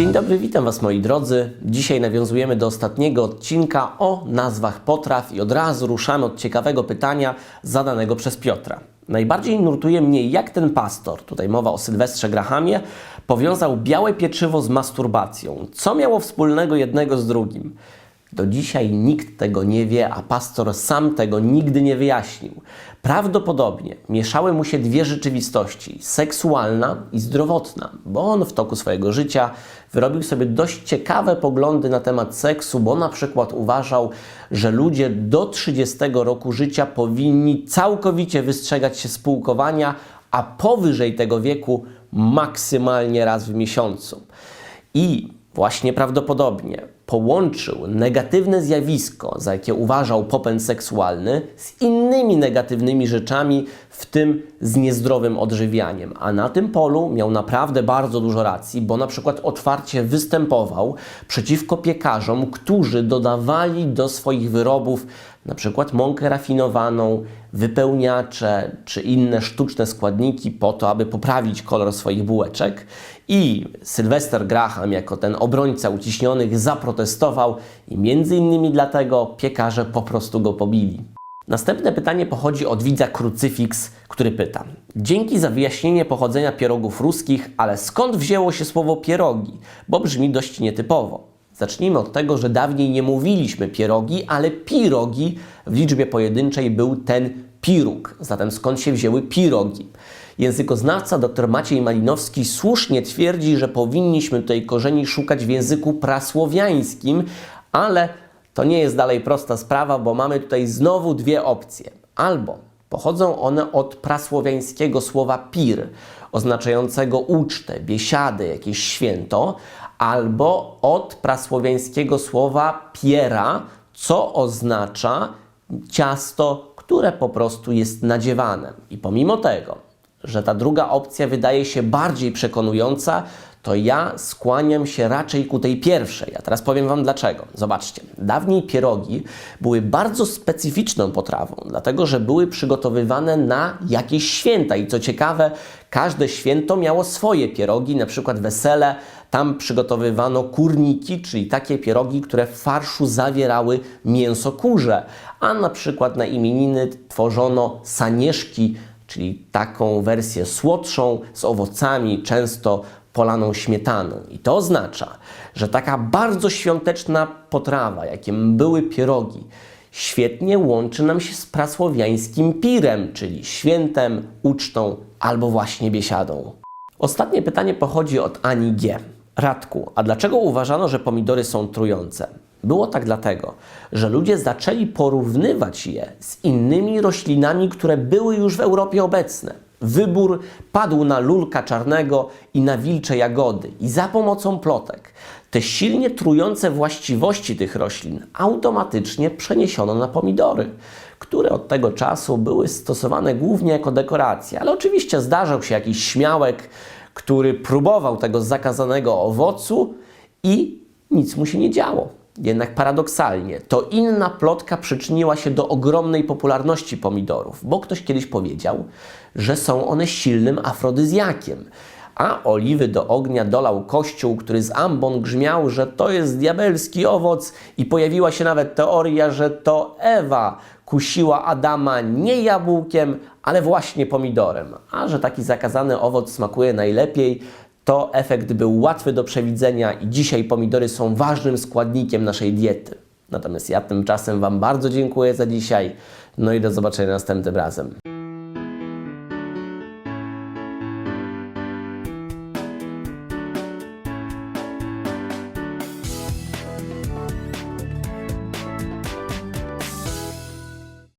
Dzień dobry, witam Was moi drodzy. Dzisiaj nawiązujemy do ostatniego odcinka o nazwach potraw i od razu ruszamy od ciekawego pytania zadanego przez Piotra. Najbardziej nurtuje mnie, jak ten pastor, tutaj mowa o Sylwestrze Grahamie, powiązał białe pieczywo z masturbacją. Co miało wspólnego jednego z drugim? Do dzisiaj nikt tego nie wie, a pastor sam tego nigdy nie wyjaśnił. Prawdopodobnie mieszały mu się dwie rzeczywistości: seksualna i zdrowotna, bo on w toku swojego życia wyrobił sobie dość ciekawe poglądy na temat seksu, bo na przykład uważał, że ludzie do 30 roku życia powinni całkowicie wystrzegać się spółkowania, a powyżej tego wieku maksymalnie raz w miesiącu. I właśnie prawdopodobnie połączył negatywne zjawisko, za jakie uważał popęd seksualny, z innymi negatywnymi rzeczami, w tym z niezdrowym odżywianiem. A na tym polu miał naprawdę bardzo dużo racji, bo na przykład otwarcie występował przeciwko piekarzom, którzy dodawali do swoich wyrobów na przykład mąkę rafinowaną, wypełniacze czy inne sztuczne składniki po to, aby poprawić kolor swoich bułeczek. I Sylwester Graham, jako ten obrońca uciśnionych, zaprotestował i między innymi dlatego piekarze po prostu go pobili. Następne pytanie pochodzi od widza Krucyfiks, który pyta: Dzięki za wyjaśnienie pochodzenia pierogów ruskich, ale skąd wzięło się słowo pierogi? Bo brzmi dość nietypowo. Zacznijmy od tego, że dawniej nie mówiliśmy pierogi, ale pirogi w liczbie pojedynczej był ten piruk. Zatem skąd się wzięły pirogi? Językoznawca dr Maciej Malinowski słusznie twierdzi, że powinniśmy tutaj korzeni szukać w języku prasłowiańskim, ale to nie jest dalej prosta sprawa, bo mamy tutaj znowu dwie opcje. Albo pochodzą one od prasłowiańskiego słowa pir, oznaczającego ucztę, biesiadę, jakieś święto, albo od prasłowiańskiego słowa piera, co oznacza ciasto, które po prostu jest nadziewane. I pomimo tego, że ta druga opcja wydaje się bardziej przekonująca, to ja skłaniam się raczej ku tej pierwszej. A teraz powiem Wam dlaczego. Zobaczcie, dawniej pierogi były bardzo specyficzną potrawą, dlatego że były przygotowywane na jakieś święta. I co ciekawe, każde święto miało swoje pierogi, na przykład wesele. Tam przygotowywano kurniki, czyli takie pierogi, które w farszu zawierały mięso kurze. A na przykład na imieniny tworzono sanieszki, czyli taką wersję słodszą z owocami, często polaną śmietaną. I to oznacza, że taka bardzo świąteczna potrawa, jakim były pierogi, świetnie łączy nam się z prasłowiańskim pirem, czyli świętem, ucztą albo właśnie biesiadą. Ostatnie pytanie pochodzi od Ani G. Radku, a dlaczego uważano, że pomidory są trujące? Było tak dlatego, że ludzie zaczęli porównywać je z innymi roślinami, które były już w Europie obecne. Wybór padł na lulka czarnego i na wilcze jagody, i za pomocą plotek te silnie trujące właściwości tych roślin automatycznie przeniesiono na pomidory, które od tego czasu były stosowane głównie jako dekoracje. Ale oczywiście zdarzał się jakiś śmiałek, który próbował tego zakazanego owocu i nic mu się nie działo. Jednak paradoksalnie, to inna plotka przyczyniła się do ogromnej popularności pomidorów, bo ktoś kiedyś powiedział, że są one silnym afrodyzjakiem. A oliwy do ognia dolał kościół, który z ambon grzmiał, że to jest diabelski owoc, i pojawiła się nawet teoria, że to Ewa kusiła Adama nie jabłkiem, ale właśnie pomidorem. A że taki zakazany owoc smakuje najlepiej, to efekt był łatwy do przewidzenia i dzisiaj pomidory są ważnym składnikiem naszej diety. Natomiast ja tymczasem Wam bardzo dziękuję za dzisiaj, no i do zobaczenia następnym razem.